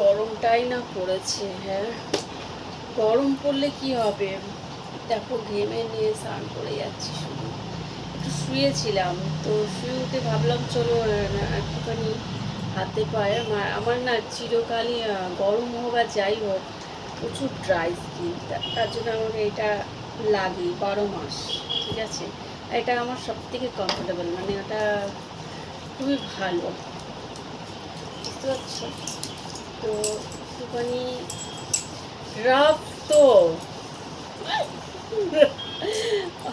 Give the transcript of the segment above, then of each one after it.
গরমটাই না পড়েছে হ্যাঁ। গরম পড়লে কি হবে? দেখো, ঘেমে নিয়ে স্নান করে যাচ্ছি শুধু। একটু শুয়েছিলাম, তো শুয়ে উঠে ভাবলাম চলো একটুখানি হাতে পায়ে আমার আমার না চিরকালই গরম হোক আর যাই হোক, প্রচুর ড্রাই স্কিন তার জন্য আমাকে এটা লাগে, বারো মাস, ঠিক আছে? এটা আমার সব থেকে কমফোর্টেবল মানে ওটা খুবই ভালো। বুঝতে পারছ? তো একটুখানি রাফ তো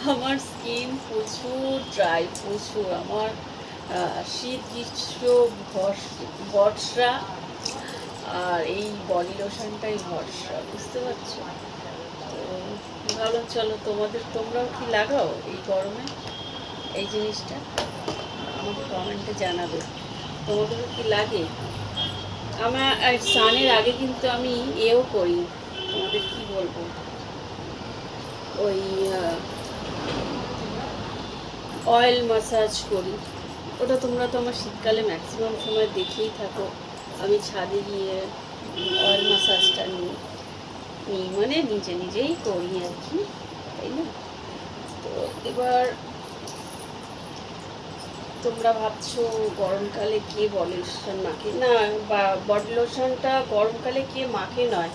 আমার স্কিন প্রচুর ড্রাই প্রচুর আমার শীত গ্রীষ্ম বর্ষ- আর এই বডি লোশনটাই ভরসা, বুঝতে পারছ? তো, ভালো, চলো, তোমাদের, তোমরাও কি লাগাও এই গরমে? এই জিনিসটা? আমাকে কমেন্টে জানাবে। তোমাদেরও কি লাগে? আমার স্নানের আগে কিন্তু আমি এও করি। তোমাদের কি বলব? ওই অয়েল মাসাজ করি। ওটা তোমরা তো আমার শীতকালে ম্যাক্সিমাম সময় দেখেই থাকো। আমি ছাদে গিয়ে অয়েল মাসাজটা নিই। নিই মানে নিজে নিজেই করি আর কি, তাই না? তো এবার তোমরা ভাবছ গরমকালে কে বডি লোশন মাখে? না, বা বডি লোশনটা গরমকালে কে মাখে নয়।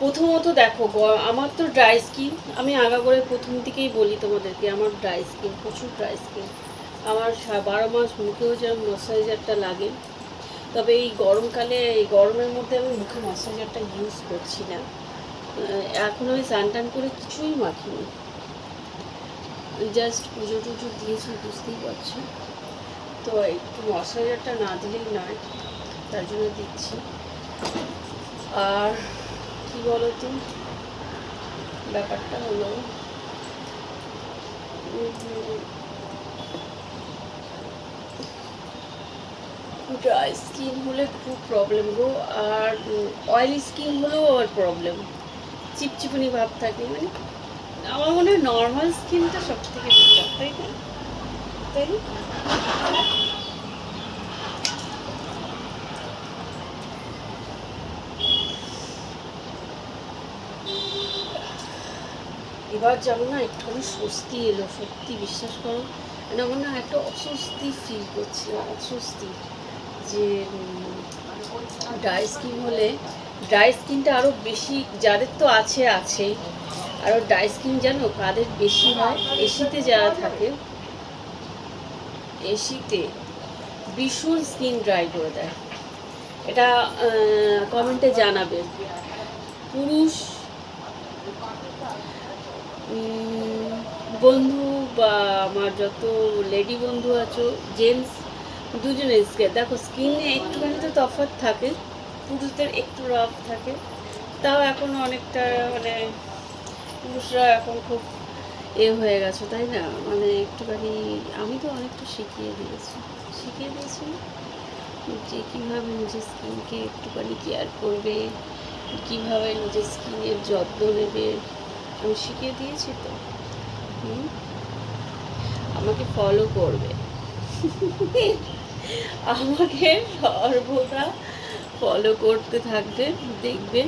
প্রথমত দেখো আমার তো ড্রাই স্কিন আমি আগা করে প্রথম থেকেই বলি তোমাদেরকে, আমার ড্রাই স্কিন প্রচুর ড্রাই স্কিন আমার বারো মাস মুখেও যেমন ময়শ্চারাইজারটা লাগে। তবে এই গরমকালে, এই গরমের মধ্যে আমি মুখে ময়শ্চারাইজারটা ইউজ করছি না। এখন আমি স্নান করে কিছুই মাখিনি। জাস্ট পুজো টুজো দিয়েছি, বুঝতেই পারছ। তো একটু ময়শ্চারাইজারটা না দিলেই নয়, তার জন্য দিচ্ছি। আর কি বলো তো? ব্যাপারটা হলো ড্রাই স্কিন হলে খুব প্রবলেম গো, আর অয়েলি স্কিন হলেও আর প্রবলেম চিপচিপুনি ভাব থাকে মানে আমার মনে হয় নর্মাল স্কিনটা সব থেকে তাই না? তাই এবার যেমন না একটুখানি স্বস্তি এলো, সত্যি বিশ্বাস করো। মানে আমার না একটা অস্বস্তি ফিল করছিলাম অস্বস্তি যে ড্রাই স্কিন হলে ড্রাই স্কিনটা আরও বেশি, যাদের তো আছে আছেই আরও ড্রাই স্কিন জানো কাদের বেশি হয়? এসিতে যারা থাকে, এসিতে ভীষণ স্কিন ড্রাই করে দেয়। এটা কমেন্টে জানাবে। পুরুষ বন্ধু বা আমার যত লেডি বন্ধু আছো জেন্টস দুজনের স্কিন দেখো স্কিনে একটুখানি তো তফাৎ থাকে, পুরুষদের একটু রাফ থাকে, তাও এখন অনেকটা মানে পুরুষরা এখন খুব এ হয়ে গেছে, তাই না? মানে একটুখানি আমি তো অনেকটা শিখিয়ে দিয়েছি। শিখিয়ে দিয়েছি যে কীভাবে নিজের স্কিনকে একটুখানি কেয়ার করবে, কীভাবে নিজের স্কিনের যত্ন নেবে আমি শিখিয়ে দিয়েছি তো? আমাকে ফলো করবে। আমাকে সর্বদা ফলো করতে থাকবে, দেখবে,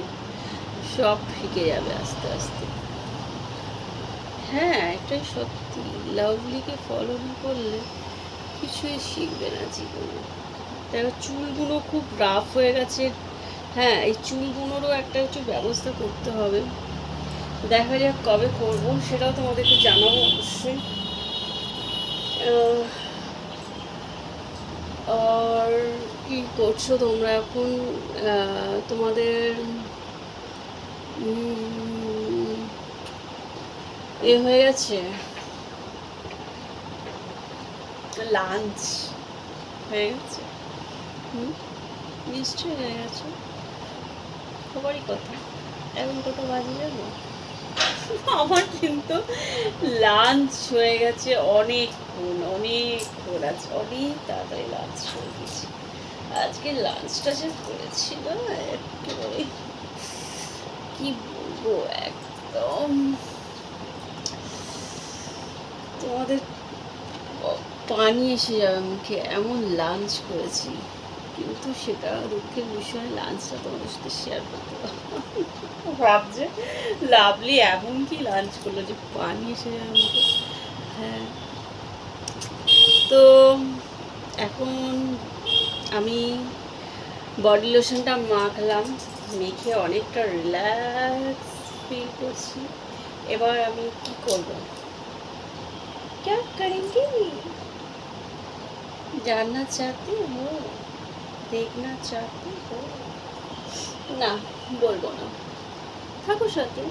সব শিখে যাবে আস্তে আস্তে। হ্যাঁ এটাই সত্যি লাভলিকে ফলো না করলে কিছুই শিখবে না জীবনে। দেখো চুলগুলো খুব রাফ হয়ে গেছে। হ্যাঁ এই চুলগুলোরও একটা কিছু ব্যবস্থা করতে হবে। দেখা যাক কবে করব, সেটাও তোমাদেরকে জানাব অবশ্যই। আর কি করছ তোমরা এখন? তোমাদের এ হয়ে গেছে। লাঞ্চ হয়ে গেছে। নিশ্চয়ই হয়ে গেছে। সবারই কথা। এখন কত বাজে যাব আমার কিন্তু লাঞ্চ হয়ে গেছে অনেকক্ষণ অনেকক্ষণ আছে অনেক তাড়াতাড়ি লাঞ্চ হয়ে গেছে আজকে লাঞ্চটা যে করেছিল কি বলব, একদম তোমাদের পানি এসে যাবে মুখে, এমন লাঞ্চ করেছি। কিন্তু সেটা দুঃখের বিষয় লাঞ্চটা তোমাদের সাথে শেয়ার করতে পারবো না। ভাবছে লাভলি এমন কি লাঞ্চ করলো যে পানি এসে যায় আমাকে হ্যাঁ তো এখন আমি বডি লোশনটা মাখলাম মেখে অনেকটা রিল্যাক্স ফিল করছি এবার আমি কি করব क्या करेंगे जानना चाहते हो দেখনা চাপ না বলব না। থাকো সাথে।